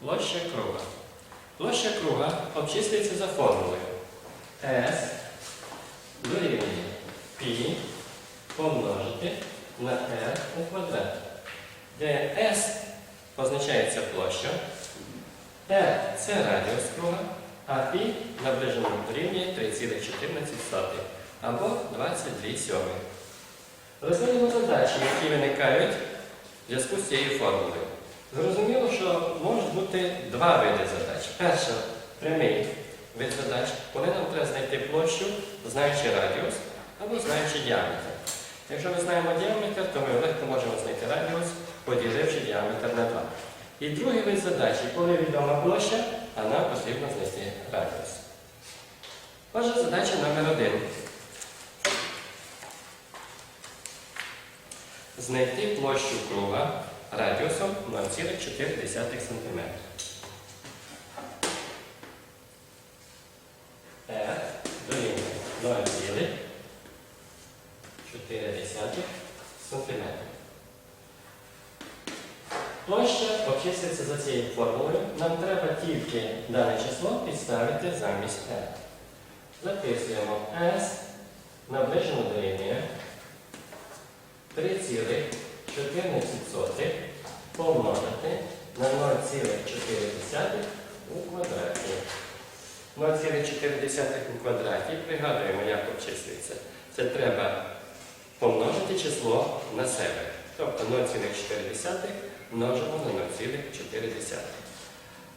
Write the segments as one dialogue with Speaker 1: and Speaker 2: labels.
Speaker 1: Площа круга. Площа круга обчислюється за формулою S дорівнює π помножити на r у квадраті, де S позначається площа, R це радіус круга, а π наближено дорівнює 3,14 або 22 сьомих. Розглянемо задачі, які виникають в зв'язку з цією формулою. Зрозуміло, що можуть бути два види задач. Перша прямий вид задач, коли нам треба знайти площу, знаючи радіус або знаючи діаметр. Якщо ми знаємо діаметр, то ми легко можемо знайти радіус, поділивши діаметр на 2. І другий вид задачі, коли відома площа, а нам потрібно знайти радіус. Отже, задача номер один. Знайти площу круга радіусом 0,4 см. R дорівнює 0,4 см. Площа обчислюється за цією формулою. Нам треба тільки дане число підставити замість R. Записуємо S наближено дорівнює 3,14 помножити на 0,4 у квадраті. 0,4 у квадраті, пригадуємо, як обчислюється. Це треба помножити число на себе. Тобто 0,4 множимо на 0,4.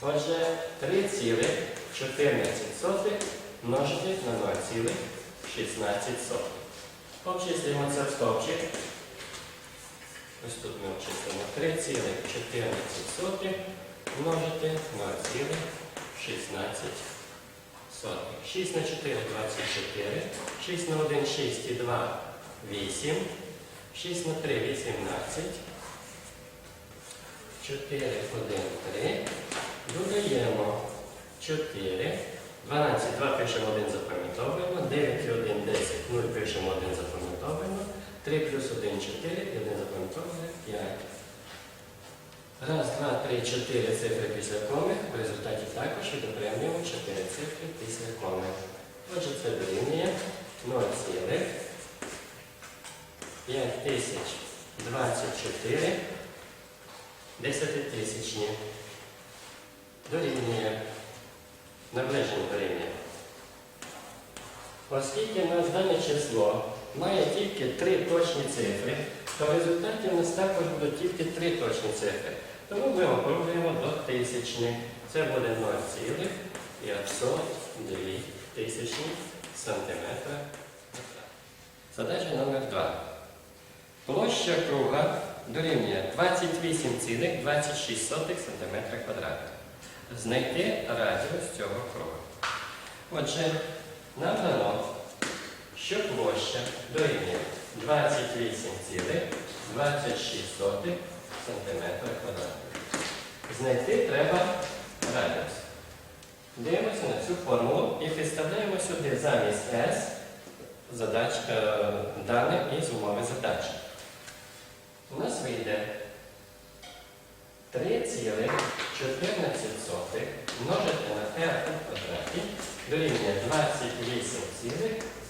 Speaker 1: Отже, 3,14 множити на 0,16. Обчислюємо це в стовпчик. Ось тут ми обчислимо 3,14 множити на 0,16. 6 на 4 24, 6 на 1 6 і 2 8, 6 на 3 18, 4 1 3, додаємо 4, 12, 2 пишемо 1 запам'ятовуємо, 9 і 1 10, 0 пишемо 1 запам'ятовуємо, 3 плюс 1 4 і 1 запам'ятовуємо 5. Раз, два, три, чотири цифри після коми. В результаті також відокремлюємо чотири цифри після коми. Отже, це дорівнює 0,5024 десятитисячні. Дорівнює. Наближено дорівнює. Оскільки в нас дане число має тільки три точні цифри, то в результаті в нас також будуть тільки три точні цифри. Тому ми округлюємо до тисячних. Це буде 0,502 тисячні сантиметра. Задача номер 2. Площа круга дорівнює 28,26 см квадратних. Знайти радіус цього круга. Отже, нам дано, що площа дорівнює 28,26 см квадратних. Знайти треба радіус. Дивимося на цю формулу і підставляємо сюди замість S задач, е, даних із умови задачі. У нас вийде 3,14 множити на r у квадраті дорівнює 28,26.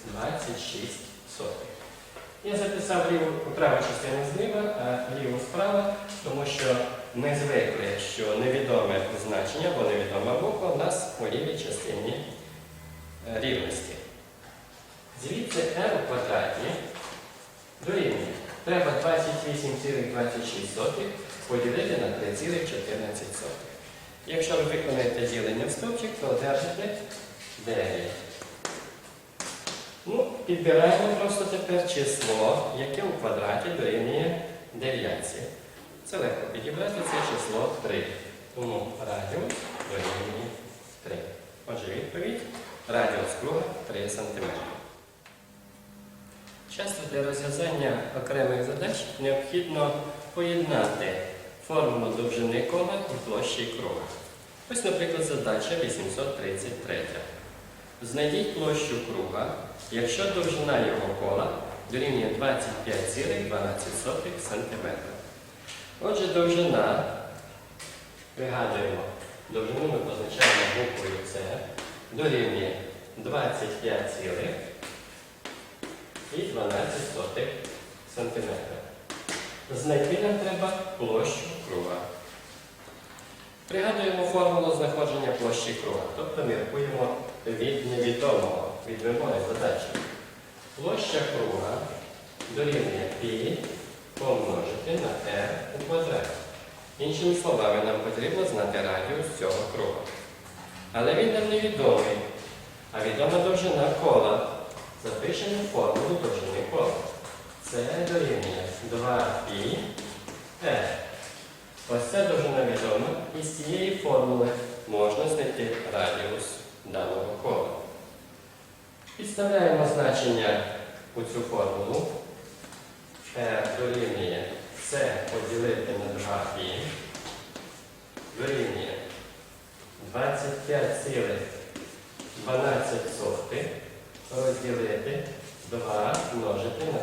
Speaker 1: Я записав ліву праву частину зліва, а ліву справа, тому що ми звикли, що невідоме значення або невідома буква у нас у лівій частині е, рівності. Звідси r у квадраті дорівнює. Треба 28,26 поділити на 3,14. Якщо ви виконаєте ділення в стовпчик, то одержите 9. Ну, підбираємо просто тепер число, яке у квадраті дорівнює 9. Це легко підібрати це число 3. Тому радіус дорівнює 3. Отже, відповідь радіус круга 3 см. Часто для розв'язання окремих задач необхідно поєднати формулу довжини кола і площі круга. Ось, наприклад, задача 833. Знайдіть площу круга, якщо довжина його кола дорівнює 25,12 см. Отже, довжина, пригадуємо, довжину ми позначаємо буквою С, дорівнює 25 цілих і 12 сотих сантиметра. Знайти нам треба площу круга. Пригадуємо формулу знаходження площі круга, тобто міркуємо від невідомого, від вимоги задачі. Площа круга дорівнює π помножити на r у квадраті. Іншими словами, нам потрібно знати радіус цього круга. Але він нам невідомий, а відома довжина кола. Запишемо формулу довжини кола. Це дорівнює 2π r. Ось ця довжина відома, і з цієї формули можна знайти радіус даного кола. Підставляємо значення у цю формулу. R дорівнює С поділити на 2π дорівнює 25,12 розділити 2 множити на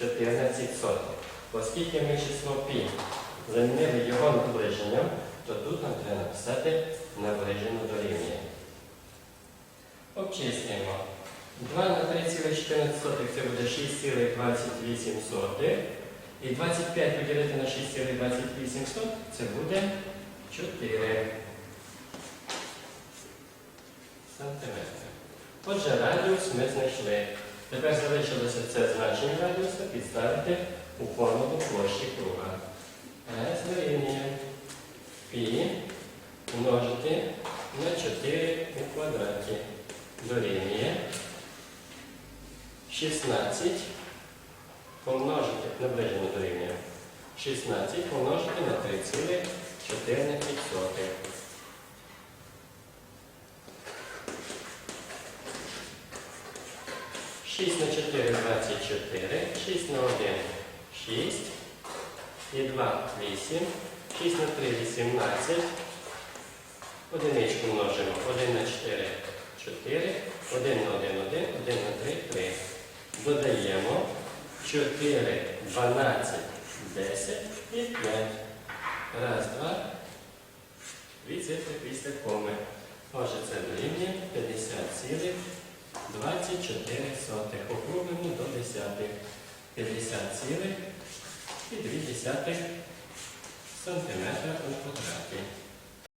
Speaker 1: 3,14. Оскільки ми число π замінили його наближенням, то тут нам треба написати наближено дорівнює. Обчислюємо. 2 на 3,14 це буде 6,28. І 25 поділити на 6,28 це буде 4 сантиметри. Отже, радіус ми знайшли. Тепер залишилося це значення радіуса підставити у формулу площі круга. S дорівнює π множити на 4 у квадраті. Дорівнює 16 помножити, наближено дорівнює 16 помножити на 3,14. Шість на 4 24, 6 на 1 6 і 2 8, 6 на 3 18, одиничку множимо, 1 на 4 4, 1 на 1 1, 1 на 3 3. Додаємо 4, 12, 10 і 5. Раз, два. Дві цифри після коми. Отже, це дорівнює 50 цілих 24 сотих. Округлимо до десятих. 50 цілих і 2 десятих сантиметра у квадраті.